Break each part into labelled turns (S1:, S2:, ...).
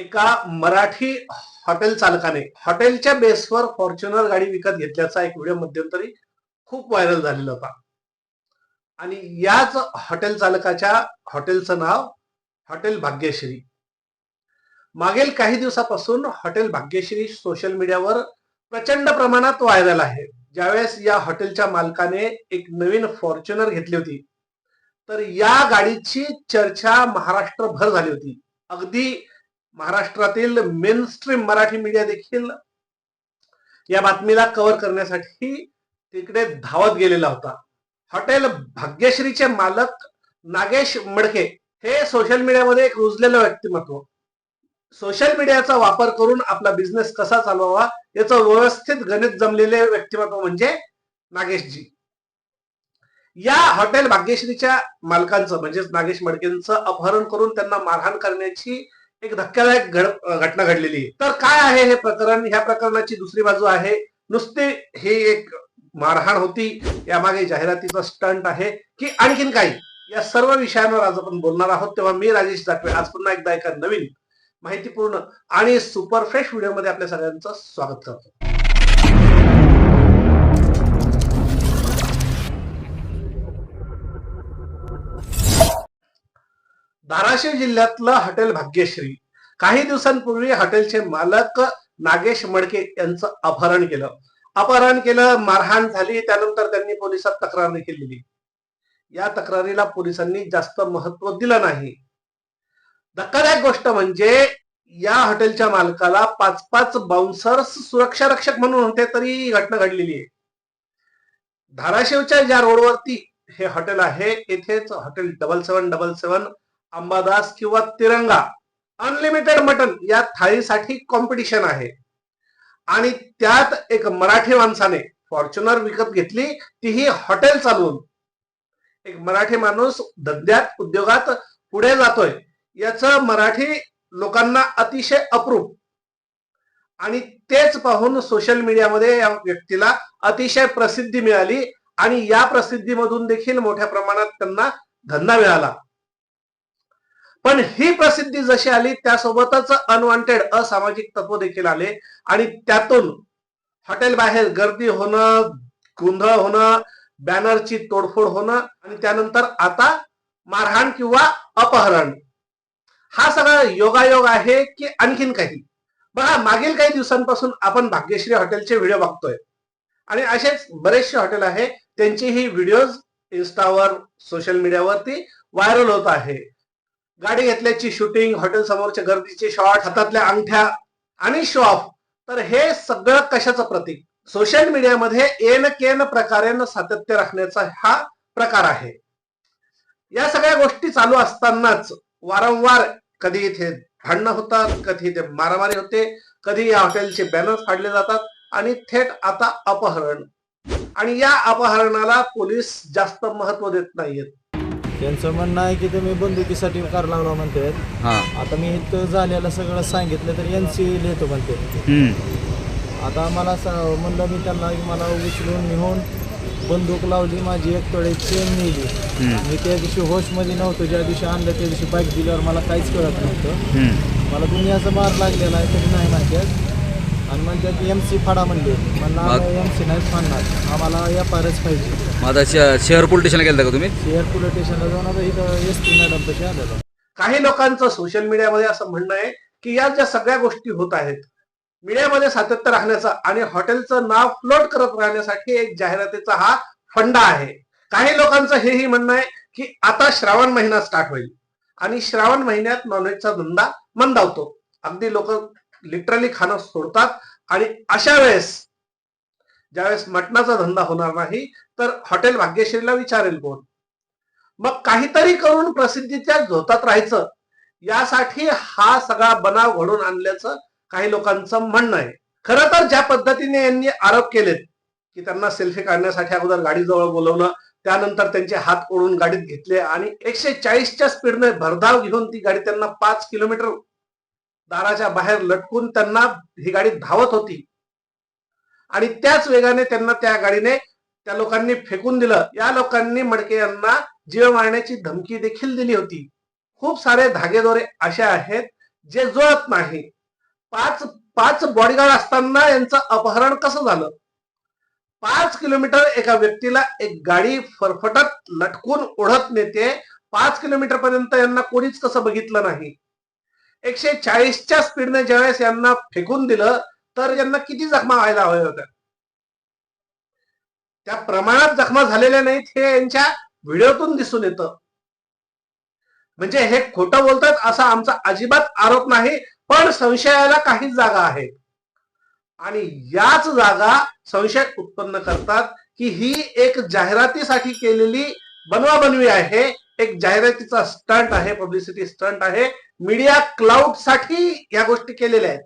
S1: एका मराठी हॉटेल चालकाने हॉटेलच्या बेसवर फॉर्च्युनर गाडी विकत घेतल्याचा एक व्हिडिओ मध्यंतरी खूप व्हायरल झालेला होता. आणि याच हॉटेल चालकाच्या हॉटेलचं नाव हॉटेल भाग्यश्री. मागील काही दिवसापासून हॉटेल भाग्यश्री सोशल मीडियावर प्रचंड प्रमाणात व्हायरल आहे. ज्यावेळेस या हॉटेलच्या मालकाने एक नवीन फॉर्च्युनर घेतली होती तर या गाडीची चर्चा महाराष्ट्रभर झाली होती. अगदी महाराष्ट्रातील मेन स्ट्रीम मराठी मीडिया देखील या बातमीला कव्हर करण्यासाठी तिकडे धावत गेलेला होता. हॉटेल भाग्यश्रीचे मालक नागेश मडके हे सोशल मीडियामध्ये एक रुजलेलं व्यक्तिमत्व. सोशल मीडियाचा वापर करून आपला बिझनेस कसा चालवावा याचं व्यवस्थित गणित जमलेले व्यक्तिमत्व म्हणजे नागेशजी. या हॉटेल भाग्यश्रीच्या मालकांचं म्हणजेच नागेश मडकेंचं अपहरण करून त्यांना मारहाण करण्याची एक धक्कादायक घटना घडलेली आहे. तर काय आहे हे प्रकरण? ह्या प्रकरणाची दुसरी बाजू आहे. नुसते हे एक मारहाण होती. यामागे जाहिरातीचा स्टंट आहे. की आणखीन काही? या सर्व विषयांवर आज आपण बोलणार आहोत. तेव्हा मी राजेश जाटवे. आज पुन्हा एकदा एका नवीन माहितीपूर्ण आणि सुपर फ्रेश व्हिडिओमध्ये आपल्या सगळ्यांचं स्वागत करतो. धाराशिव जिल्ह्यातलं हॉटेल भाग्यश्री. काही दिवसांपूर्वी हॉटेलचे मालक नागेश मडके यांचं अपहरण केलं. अपहरण केलं मारहाण झाली त्यानंतर त्यांनी पोलिसात तक्रार देखील दिली. या तक्रारीला पोलिसांनी जास्त महत्त्व दिलं नाही. धक्कादायक गोष्ट म्हणजे या हॉटेलच्या मालकाला पाच पाच बाउन्सर्स सुरक्षा रक्षक म्हणून होते तरी ही घटना घडलेली आहे. धाराशिवच्या ज्या रोडवरती हे हॉटेल आहे येथेच hotel double seven double seven Ambadas किंवा तिरंगा अनलिमिटेड मटन या थाळीसाठी कॉम्पिटिशन आहे. आणि त्यात एक मराठी माणसाने फॉर्च्युनर विकत घेतली तीही हॉटेल चालवून. एक मराठी माणूस धंद्यात उद्योगात पुढे जातोय याच मराठी लोकांना अतिशय अप्रूप. आणि तेच पाहून सोशल मीडियामध्ये या व्यक्तीला अतिशय प्रसिद्धी मिळाली आणि या प्रसिद्धीमधून देखील मोठ्या प्रमाणात त्यांना धंदा मिळाला. पण ही प्रसिद्धी जशी आली त्यासोबतच अनवॉन्टेड असामाजिक तत्व देखील आले. आणि त्यातून हॉटेल बाहेर गर्दी होणं गोंधळ होणं बॅनरची तोडफोड होणं आणि त्यानंतर आता मारहाण किंवा अपहरण. हा सगळा योगायोग आहे की आणखीन काही? बघा मागील काही दिवसांपासून आपण भाग्यश्री हॉटेलचे व्हिडिओ बघतोय. आणि असेच बरेचसे हॉटेल आहे त्यांचीही व्हिडिओज इन्स्टावर सोशल मीडियावरती व्हायरल होत आहे. गाडी घेतल्याची शूटिंग हॉटेल समोरच्या गर्दीचे शॉट हातातल्या अंगठ्या आणि शो ऑफ तर हे सगळं कशाचं प्रतीक? सोशल मीडियामध्ये एन केन प्रकारे सातत्य राखण्याचा हा प्रकार आहे. या सगळ्या गोष्टी चालू असतानाच वारंवार कधी इथे भांडणं होतात कधी इथे मारामारी होते कधी या हॉटेलचे बॅनर फाडले जातात आणि थेट आता अपहरण. आणि या अपहरणाला पोलीस जास्त महत्त्व देत नाहीयेत.
S2: त्यांचं म्हणणं आहे की तुम्ही बंदुकीसाठी कार लावला म्हणतात
S3: हां
S2: आता मी इथं झालेलं सगळं सांगितलं तर एन सी लिहितो म्हणते
S3: हम्म.
S2: आता मला सा म्हणलं मी त्यांना की मला उचलून नेऊन बंदूक लावली माझी एक तोडे चेन नेली
S3: हम्म.
S2: मी त्या दिवशी होशमध्ये नव्हतो ज्या दिवशी आणलं त्या दिवशी बाईक दिल्यावर मला काहीच कळत नव्हतं
S3: हम्म.
S2: मला दुनियाचा मार लागलेला आहे तरी नाही माहिती आणि म्हणतात एम सी फाडा म्हणले. म्हणलं आम्ही एम सी नाही फाडणार. आम्हाला आरच पाहिजे.
S3: मग आता श- शहर पोलीस स्टेशनला गेलता का तुम्ही?
S2: शेअर पोलीस स्टेशनला जाऊन आता इथं एस टी मॅडम तशी आलेलो.
S1: काही लोकांचं सोशल मीडियामध्ये असं म्हणणं आहे की या ज्या सगळ्या गोष्टी होत आहेत मीडियामध्ये सातत्य राखण्याचा आणि हॉटेलचं नाव फ्लोट करत राहण्यासाठी एक जाहिरातीचा हा फंडा आहे. काही लोकांचं हेही म्हणणं आहे की आता श्रावण महिना स्टार्ट होईल. आणि श्रावण महिन्यात नॉनव्हेजचा धंदा मंदावतो अगदी लोक लिटरली खाणं सोडतात. आणि अशा वेळेस ज्यावेळेस मटणाचा धंदा होणार नाही तर हॉटेल भाग्यश्रीला विचारेल कोण? मग काहीतरी करून प्रसिद्धीच्या झोतात राहायचं. यासाठी हा सगळा बनाव घडून आणल्याचं काही लोकांचं म्हणणं आहे. खरं तर ज्या पद्धतीने यांनी आरोप केलेत की त्यांना सेल्फी काढण्यासाठी अगोदर गाडीजवळ बोलवणं त्यानंतर त्यांचे हात ओढून गाडीत घेतले आणि एकशे चाळीसच्या स्पीडने भरधाव घेऊन ती गाडी त्यांना पाच किलोमीटर दाराच्या बाहेर लटकून त्यांना ही गाडी धावत होती. आणि त्याच वेगाने त्यांना त्या गाडीने त्या लोकांनी फेकून दिलं. या लोकांनी मडके यांना जीव मारण्याची धमकी देखील दिली होती. खूप सारे धागेदोरे असे आहेत जे जुळत नाही. पाच पाच बॉडीगार्ड असताना यांचं अपहरण कसं झालं? पाच किलोमीटर एका व्यक्तीला एक गाडी फरफटत लटकून ओढत नेते पाच किलोमीटर पर्यंत यांना कोणीच कसं बघितलं नाही. एकशे चाळीसच्या स्पीडने ज्यावेळेस यांना फेकून दिलं तर यांना किती जखमा व्हायला हव्या होत्या त्या प्रमाणात जखमा झालेल्या नाहीत हे यांच्या व्हिडिओतून दिसून येतं. म्हणजे हे खोटं बोलतात असा आमचा अजिबात आरोप नाही पण संशयाला काहीच जागा आहे. आणि याच जागा संशय उत्पन्न करतात की ही एक जाहिरातीसाठी केलेली बनवाबनवी आहे एक जाहिरातीचा स्टंट आहे पब्लिसिटी स्टंट आहे. मीडिया क्लाउडसाठी या गोष्टी केलेल्या आहेत.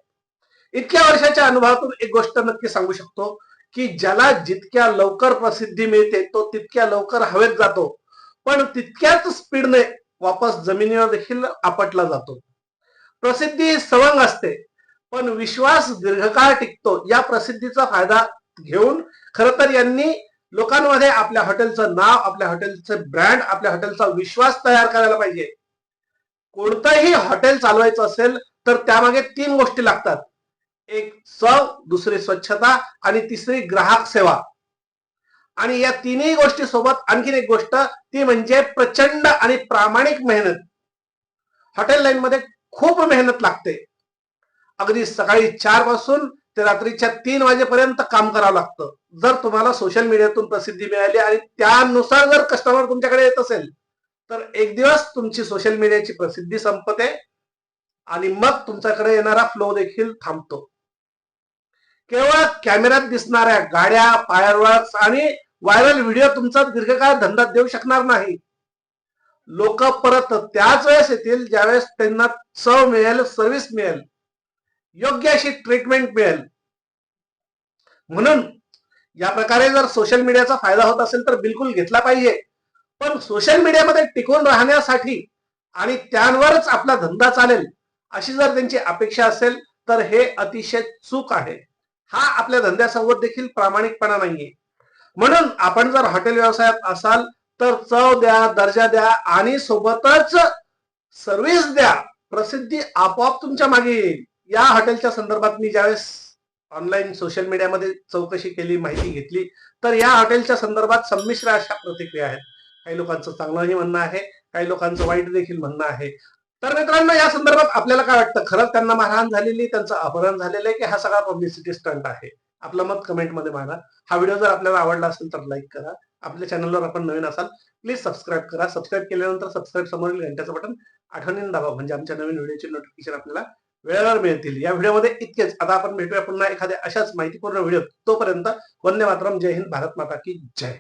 S1: इतक्या वर्षाच्या अनुभवातून एक गोष्ट नक्की सांगू शकतो की ज्याला जितक्या लवकर प्रसिद्धी मिळते तो तितक्या लवकर हवेत जातो. पण तितक्याच स्पीडने वापस जमिनीवर देखील आपटला जातो. प्रसिद्धी सवंग असते पण विश्वास दीर्घकाळ टिकतो. या प्रसिद्धीचा फायदा घेऊन खर तर यांनी लोकांमध्ये आपल्या हॉटेलचं नाव आपल्या हॉटेलचं ब्रँड आपल्या हॉटेलचा विश्वास तयार करायला पाहिजे. कोणतंही हॉटेल चालवायचं असेल तर त्यामागे तीन गोष्टी लागतात. एक चव दुसरी स्वच्छता आणि तिसरी ग्राहक सेवा. आणि या तिन्ही गोष्टी सोबत आणखीन एक गोष्ट ती म्हणजे प्रचंड आणि प्रामाणिक मेहनत. हॉटेल लाईन मध्ये खूप मेहनत लागते. अगदी सकाळी चारपासून ते रात्रीच्या तीन वाजेपर्यंत काम करावं लागतं. जर तुम्हाला सोशल मीडियातून प्रसिद्धी मिळाली आणि त्यानुसार जर कस्टमर तुमच्याकडे येत असेल तर एक दिवस तुमची सोशल मीडियाची प्रसिद्धी संपते आणि मग तुमच्याकडे येणारा फ्लो देखील थांबतो. केवळ कॅमेऱ्यात दिसणाऱ्या गाड्या फायरवर्क्स आणि व्हायरल व्हिडिओ तुमचा दीर्घकाळ धंदा देऊ शकणार नाही. लोक परत त्याच वेळेस येतील ज्यावेळेस त्यांना चव मिळेल सर्व्हिस मिळेल. योग्य अशी ट्रीटमेंट मिळेल. म्हणून या प्रकारे जर सोशल मीडियाचा फायदा होत असेल तर बिलकुल घेतला पाहिजे. पण सोशल मीडियामध्ये टिकून राहण्यासाठी आणि त्यांवरच आपला धंदा चालेल अशी जर त्यांची अपेक्षा असेल तर हे अतिशय चूक आहे. हा आपल्या धंद्यासोबत देखील प्रामाणिकपणा नाहीये. म्हणून आपण जर हॉटेल व्यवसायात असाल तर चव द्या दर्जा द्या आणि सोबतच सर्व्हिस द्या. प्रसिद्धी आपोआप तुमच्या मागे येईल. या हॉटेलच्या संदर्भात मी ज्यावेळेस ऑनलाईन सोशल मीडियामध्ये चौकशी केली माहिती घेतली तर या हॉटेलच्या संदर्भात संमिश्र अशा प्रतिक्रिया आहेत. काही लोकांचं चांगलंही म्हणणं आहे काही लोकांचं वाईट देखील म्हणणं आहे. तर मित्रांनो या संदर्भात आपल्याला काय वाटतं? खरंच त्यांना मारहाण झालेली त्यांचं अपहरण झालेलं आहे की हा सगळा पब्लिसिटी स्टंट आहे? आपलं मत कमेंटमध्ये मागा हा व्हिडिओ जर आपल्याला आवडला असेल तर लाईक करा. आपल्या चॅनलवर आपण नवीन असाल प्लीज सबस्क्राईब करा. सबस्क्राईब केल्यानंतर सबस्क्राईब समोरील घंट्याचं बटन आठवणीने दाबा. म्हणजे आमच्या नवीन व्हिडिओचे नोटिफिकेशन आपल्याला वेळेवर मिळतील. या व्हिडिओमध्ये इतकेच. आता आपण भेटूया पुन्हा एखाद्या अशाच माहितीपूर्ण व्हिडिओ तोपर्यंत वंदे मातरम. जय हिंद. भारत माता की जय.